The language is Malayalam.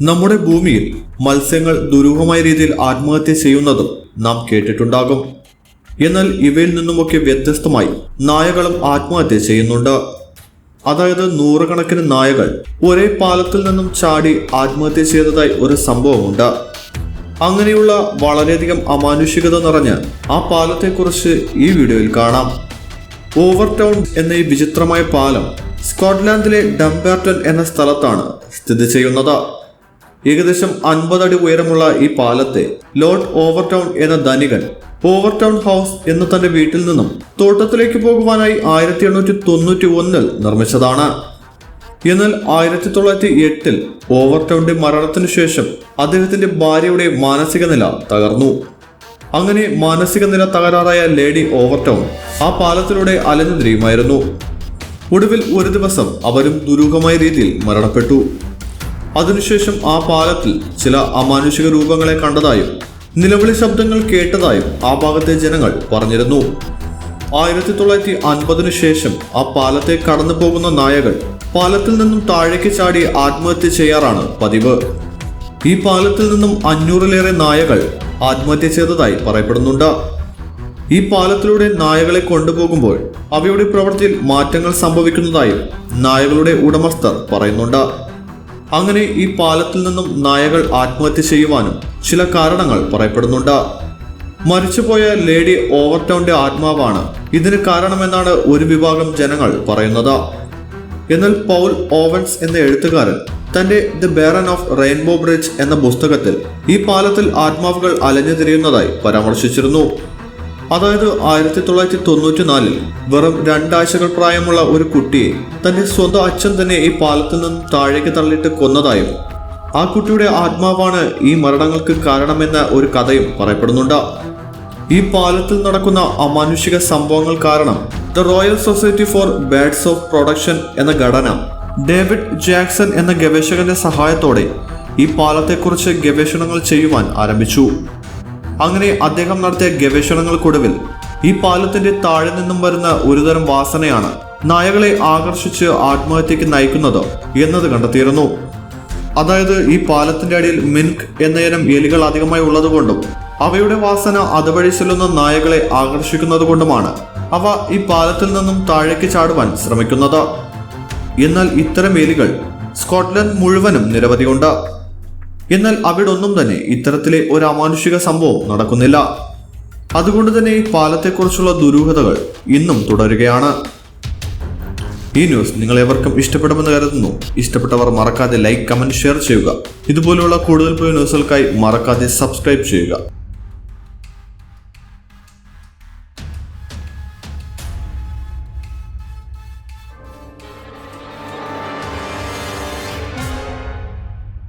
നമ്മുടെ ഭൂമിയിൽ മത്സ്യങ്ങൾ ദുരൂഹമായ രീതിയിൽ ആത്മഹത്യ ചെയ്യുന്നതും നാം കേട്ടിട്ടുണ്ടാകും. എന്നാൽ ഇവയിൽ നിന്നുമൊക്കെ വ്യത്യസ്തമായി നായകളും ആത്മഹത്യ ചെയ്യുന്നുണ്ട്. അതായത് നൂറുകണക്കിന് നായകൾ ഒരേ പാലത്തിൽ നിന്നും ചാടി ആത്മഹത്യ ചെയ്തതായി ഒരു സംഭവമുണ്ട്. അങ്ങനെയുള്ള വളരെയധികം അമാനുഷികത നിറഞ്ഞ ആ പാലത്തെക്കുറിച്ച് ഈ വീഡിയോയിൽ കാണാം. ഓവർ ടൗൺ എന്ന ഈ വിചിത്രമായ പാലം സ്കോട്ട്ലാൻഡിലെ ഡംബാർട്ടൺ എന്ന സ്ഥലത്താണ് സ്ഥിതി ചെയ്യുന്നത്. ഏകദേശം അൻപത് അടി ഉയരമുള്ള ഈ പാലത്തെ ലോർഡ് ഓവർടൗൺ എന്ന ധനികൻ ഓവർടൗൺ ഹൗസ് എന്ന തന്റെ വീട്ടിൽ നിന്നും തോട്ടത്തിലേക്ക് പോകുവാനായി ആയിരത്തി എണ്ണൂറ്റി തൊണ്ണൂറ്റി ഒന്നിൽ നിർമ്മിച്ചതാണ്. എന്നാൽ ആയിരത്തി തൊള്ളായിരത്തി എട്ടിൽ ഓവർടൗണിന്റെ മരണത്തിനു ശേഷം അദ്ദേഹത്തിന്റെ ഭാര്യയുടെ മാനസിക നില തകർന്നു. അങ്ങനെ മാനസിക നില തകരാറായ ലേഡി ഓവർടൗൺ ആ പാലത്തിലൂടെ അലഞ്ഞു തിരിയുമായിരുന്നു. ഒടുവിൽ ഒരു ദിവസം അവരും ദുരൂഹമായ രീതിയിൽ മരണപ്പെട്ടു. അതിനുശേഷം ആ പാലത്തിൽ ചില അമാനുഷിക രൂപങ്ങളെ കണ്ടതായും നിലവിളി ശബ്ദങ്ങൾ കേട്ടതായും ആ ഭാഗത്തെ ജനങ്ങൾ പറഞ്ഞിരുന്നു. ആയിരത്തി തൊള്ളായിരത്തി അൻപതിനു ശേഷം ആ പാലത്തെ കടന്നു പോകുന്ന നായകൾ പാലത്തിൽ നിന്നും താഴേക്ക് ചാടി ആത്മഹത്യ ചെയ്യാറാണ് പതിവ്. ഈ പാലത്തിൽ നിന്നും അഞ്ഞൂറിലേറെ നായകൾ ആത്മഹത്യ ചെയ്തതായി പറയപ്പെടുന്നുണ്ട്. ഈ പാലത്തിലൂടെ നായകളെ കൊണ്ടുപോകുമ്പോൾ അവയുടെ പ്രവൃത്തിയിൽ മാറ്റങ്ങൾ സംഭവിക്കുന്നതായും നായകളുടെ ഉടമസ്ഥർ പറയുന്നുണ്ട്. അങ്ങനെ ഈ പാലത്തിൽ നിന്നും നായകൾ ആത്മഹത്യ ചെയ്യുവാനും ചില കാരണങ്ങൾ പറയപ്പെടുന്നുണ്ട്. മരിച്ചുപോയ ലേഡി ഓവർടൗണിന്റെ ആത്മാവാണ്. ഇതിന് കാരണമെന്നാണ് ഒരു വിഭാഗം ജനങ്ങൾ പറയുന്നത്. എന്നാൽ പൗൽ ഓവൻസ് എന്ന എഴുത്തുകാരൻ തന്റെ the Baron of Rainbow Bridge എന്ന പുസ്തകത്തിൽ ഈ പാലത്തിൽ ആത്മാവുകൾ അലഞ്ഞു തിരിയുന്നതായി പരാമർശിച്ചിരുന്നു. അതായത് ആയിരത്തി തൊള്ളായിരത്തി തൊണ്ണൂറ്റി നാലിൽ വെറും രണ്ടാഴ്ചകൾ പ്രായമുള്ള ഒരു കുട്ടിയെ തന്റെ സ്വന്തം അച്ഛൻ തന്നെ ഈ പാലത്തിൽ നിന്നും താഴേക്ക് തള്ളിയിട്ട് കൊന്നതായും ആ കുട്ടിയുടെ ആത്മാവാണ് ഈ മരണങ്ങൾക്ക് കാരണമെന്ന ഒരു കഥയും പറയപ്പെടുന്നുണ്ട്. ഈ പാലത്തിൽ നടക്കുന്ന അമാനുഷിക സംഭവങ്ങൾ കാരണം the Royal Society for birds of production എന്ന ഘടന ഡേവിഡ് ജാക്സൺ എന്ന ഗവേഷകന്റെ സഹായത്തോടെ ഈ പാലത്തെക്കുറിച്ച് ഗവേഷണങ്ങൾ ചെയ്യുവാൻ ആരംഭിച്ചു. അങ്ങനെ അദ്ദേഹം നടത്തിയ ഗവേഷണങ്ങൾക്കൊടുവിൽ ഈ പാലത്തിന്റെ താഴെ നിന്നും വരുന്ന ഒരുതരം വാസനയാണ് നായകളെ ആകർഷിച്ച് ആത്മഹത്യക്ക് നയിക്കുന്നത് എന്നത് കണ്ടെത്തിയിരുന്നു. അതായത് ഈ പാലത്തിന്റെ അടിയിൽ മിൻക് എന്ന ഇനം എലികൾ അധികമായി ഉള്ളതുകൊണ്ടും അവയുടെ വാസന അതുവഴി ചെല്ലുന്ന നായകളെ ആകർഷിക്കുന്നത് അവ ഈ പാലത്തിൽ നിന്നും താഴേക്ക് ചാടുവാൻ ശ്രമിക്കുന്നത്. എന്നാൽ ഇത്തരം എലികൾ സ്കോട്ട്ലൻഡ് മുഴുവനും നിരവധിയുണ്ട് എന്നാൽ അവിടെ ഒന്നും തന്നെ ഇത്തരത്തിലെ ഒരു അമാനുഷിക സംഭവം നടക്കുന്നില്ല. അതുകൊണ്ട് തന്നെ പാലത്തെക്കുറിച്ചുള്ള ദുരൂഹതകൾ ഇന്നും തുടരുകയാണ്. ഈ ന്യൂസ് നിങ്ങൾ എവർക്കും ഇഷ്ടപ്പെടുമെന്ന് കരുതുന്നു. ഇഷ്ടപ്പെട്ടവർ മറക്കാതെ ലൈക്ക് കമന്റ് ഷെയർ ചെയ്യുക. ഇതുപോലുള്ള കൂടുതൽ ന്യൂസുകൾക്കായി മറക്കാതെ സബ്സ്ക്രൈബ് ചെയ്യുക.